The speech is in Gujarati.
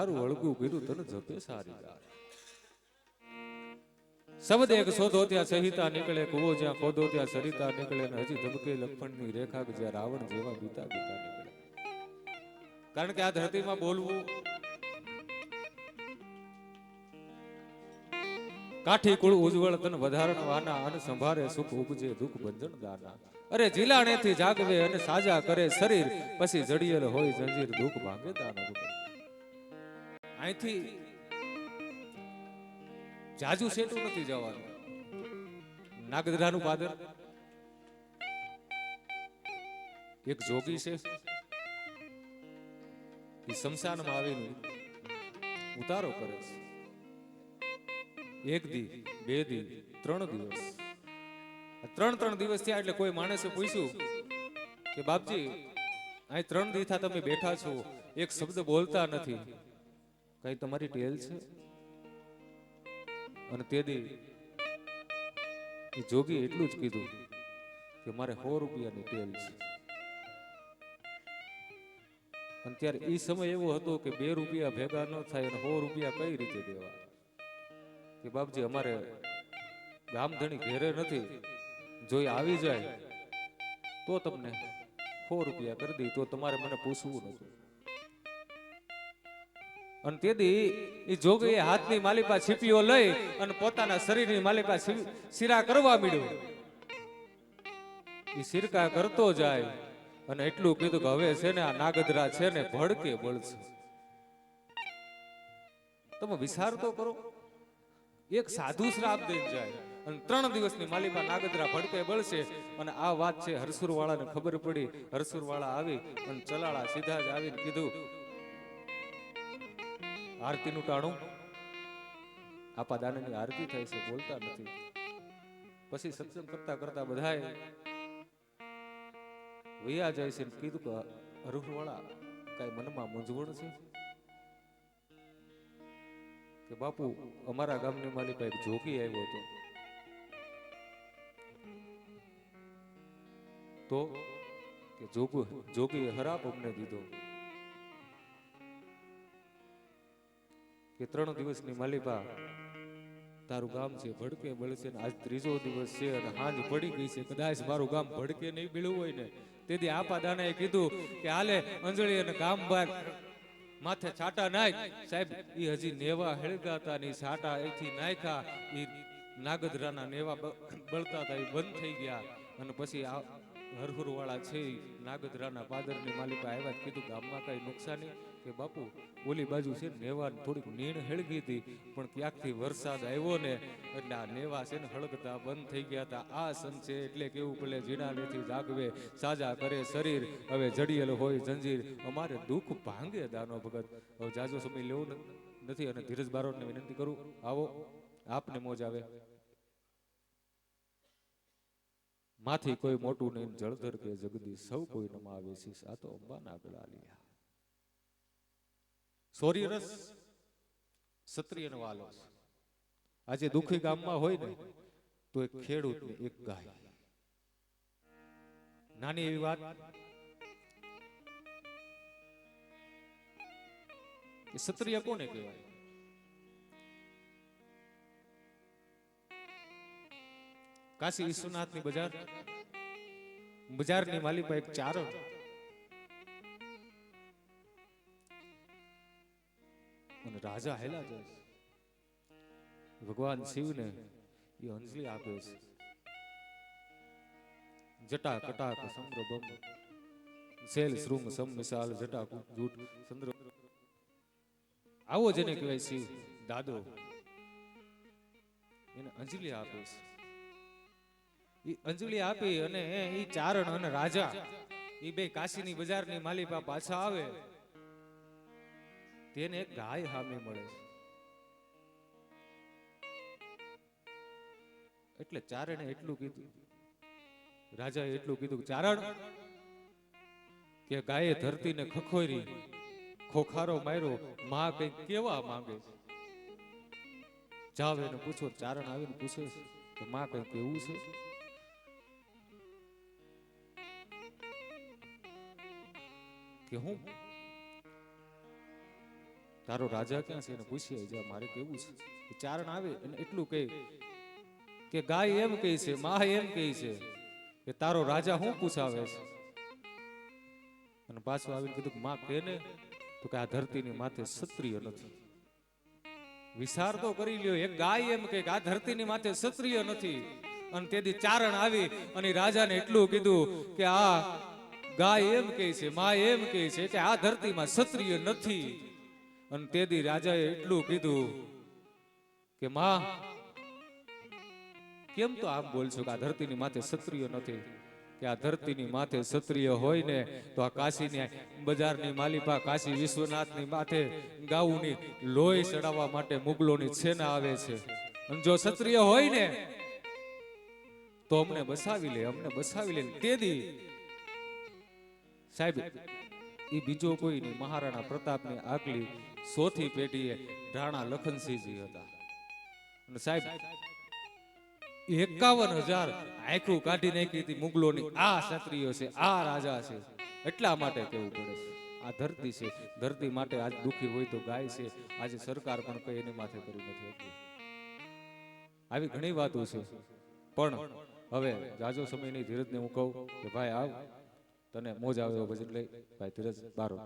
તારું વળગું કર્યું તને જપે સારી શબ્દ એક શોધો ત્યાં સહિતા નીકળે, કુવો જ્યાં ખોદો ત્યાં સરિતા નીકળે ને હજી ધબકે લખણની રેખા કે જ્યાં રાવણ જેવા બીતા બીતા નીકળે. કારણ કે આ ધરતીમાં બોલવું કાઠી કુળ ઉજ્જવળ તન વધારણ વાના અન સંભારે સુખ ઉપજે, દુઃખ બંધન દાના. અરે જીલાણેથી જાગવે અને સાજા કરે શરીર, પછી જડિયેલ હોય જંજીર, દુઃખ ભાંગે દાનો અહીંથી જાજુ સેટું નથી જવાનું. નાગદરાનું પાદર એક જોગી છે. એ શમશાનમાં આવીને ઉતારો કરે છે. એક દી, બે દી, ત્રણ દિવસ. ત્રણ ત્રણ દિવસ થયા એટલે કોઈ માણસે પૂછ્યું કે બાપજી, અહીં ત્રણ દી તમે બેઠા છો. એક શબ્દ બોલતા નથી. કઈ તમારી ટેલ છે? અને તે દી જોગી એટલું જ કીધું કે મારે સો રૂપિયાની ટેલ છે. અને ત્યારે એ સમય એવો હતો કે બે રૂપિયા ભેગા ન થાય અને સો રૂપિયા કઈ રીતે દેવા? કે બાપજી, અમારે ગામધણી ઘેરે નથી. જો એ આવી જાય તો તમને સો રૂપિયા કરી દઈ, તો તમારે મને પૂછવું નથી અને તેથી એ જોગીએ હાથની માલિપા છીપીઓ લઈ અને પોતાના શરીરની માલિપા શિરા કરવા મળ્યો એ સિરકા કરતો જાય અને એટલું કીધું કે હવે છે ને આ નાગદરા છે ને ભડકે બળશે. તમે વિચાર તો કરો. એક સાધુ શ્રાપ દઈને જાય અને ત્રણ દિવસની માલિકા નાગદરા ભડકે બળશે અને આ વાત છે હરસુર વાળાને ખબર પડી. હરસુરવાળા આવી અને ચલાળા સીધા જ આવીને કીધું આરતીનું ટાણું. આપા દાનની આરતી થાય છે, બોલતા નથી. પછી સત્સંગ કરતા કરતા બધાએ વૈયા જાય છે કીધું કે હરસુર કઈ મનમાં મૂંઝવણ છે? કે બાપુ, અમારા ગામની માલિક એક જોગી આવ્યો હતો. તો કે જોગુ હરાપ અમને દીધો. કે ત્રણ દિવસની માલિકા તારું ગામ છે ભડકે બળશે ને આજ ત્રીજો દિવસ છે અને હાંજ પડી ગઈ છે. કદાચ મારું ગામ ભડકે નહીં બીળવું હોય ને. તેથી આપા દાનાએ કીધું કે હાલે અંજળી અને ગામ બહાર માથે છાટા નાખ. સાહેબ, ઈ હજી નેવા હેળગાતા ની છાટા એથી નાખ્યા. ઈ નાગદરાના નેવા બળતા હતા એ બંધ થઈ ગયા. અને પછી આ હરહુર વાળા છે નાગદરાના પાદરની માલિકા આવ્યા કીધું ગામમાં કઈ નુકસાની? કે બાપુ, ઓલી બાજુ છે નેવા થોડીક નીણ હળગી હતી, પણ ક્યાંકથી વરસાદ આવ્યો ને? એટલે આ નેવા છે ને હળગતા બંધ થઈ ગયા હતા. આ સંત છે એટલે કેવું પડે જીણા નથી જાગવે, સાજા કરે શરીર. હવે જડિયેલ હોય જંજીર. અમારે દુઃખ ભાંગે દાનો ભગત. હવે જાજો સમય લેવો નથી અને ધીરજ બારોટને વિનંતી કરું. આવો, આપને મોજ આવે. માથી કોઈ મોટું નહીં, જળધર કે જગદીશ સૌ કોઈ નમાવે છે. આ તો અંબાના ગળા લિયા. સૌર્યરસ ક્ષત્રિયનો વાલો. આજે દુખી ગામમાં હોય ને, તો એક ખેડૂત ને એક ગાય. નાની એવી વાત. ક્ષત્રિય કોને કહેવાય? કાશી વિશ્વનાથની બજાર. બજારની પર એક અને રાજા હેલા જાય. ભગવાન શિવને એ અંજલિ આપે છે. જટા કટાક સંદ્રભમ. શેલ શ્રુમ સમ મિસાલ જટા કુટ જૂટ આવો જેને કહેવાય શિવ, દાદો. એને અંજલિ આપે છે. અંજલિ આપી અને એ ચારણ અને રાજા. એ બે કાશીની બજારની માલિકા પાછા આવે. તેને ગાય સામે મળે. છે એટલે ચારણે એટલું કીધું. રાજાએ એટલું કીધું ચારણ, કે ગાયે ધરતીને ખખોરી, ખોખારો માર્યો, માં કઈ કેવા માંગે છે? જાવ એને પૂછો, ચારણ આવીને પૂછે કે માં કઈ કેવું છે? કે હું તારો રાજા ક્યાં છે? એને પૂછી આવી જા મારે કેવું છે? એ ચારણ આવે અને એટલું કહે કે ગાય એમ કહે છે મા એમ કહે છે કે તારો રાજા હું પૂછાવે છે? અને પાછું આવીને કીધું માં કે ને તો કે આ ધરતીની માથે ક્ષત્રિય નથી. વિચાર તો કરી લ્યો, એક ગાય એમ કે આ ધરતીની માથે ક્ષત્રિય નથી. અને તેથી ચારણ આવી અને રાજાને એટલું કીધું કે આ ગાય એમ કહે છે, માં એમ કહે છે કે આ ધરતીમાં ક્ષત્રિય નથી. અને તેથી રાજાએ એટલું કીધું કે, માં, કેમ તો આમ બોલશો કે આ ધરતીની માથે ક્ષત્રિય નથી? કે આ ધરતીની માથે ક્ષત્રિય હોય ને, તો આ કાશીની, બજારની માલિપા કાશી વિશ્વનાથની માથે ગાઉની લોહી ચડાવવા માટે મુગલોની છેના આવે છે. અને જો ક્ષત્રિય હોય ને, તો અમને બસાવી લે, અમને બસાવી લે. તેદી સાહેબ એ બીજો કોઈ નહીં મહારાણા પ્રતાપની આગલી ચોથી પેઢીએ રાણા લખનસિંહજી હતા. સાહેબ એકાવન હજાર આંખું કાઢી નાખી હતી મુગલોની. આ ક્ષત્રિયો છે, આ રાજા છે. એટલા માટે કેવું પડે છે? આ ધરતી છે. ધરતી માટે આજ દુખી હોય તો ગાય છે. આજે સરકાર પણ કઈ એની માથે કરી નથી આવી ઘણી વાતો છે. પણ હવે જાજો સમયની ધીરજને હું કહું કે ભાઈ આવ. તને મોજ આવે પછી લઈ ભાઈ ધીરજ બારો.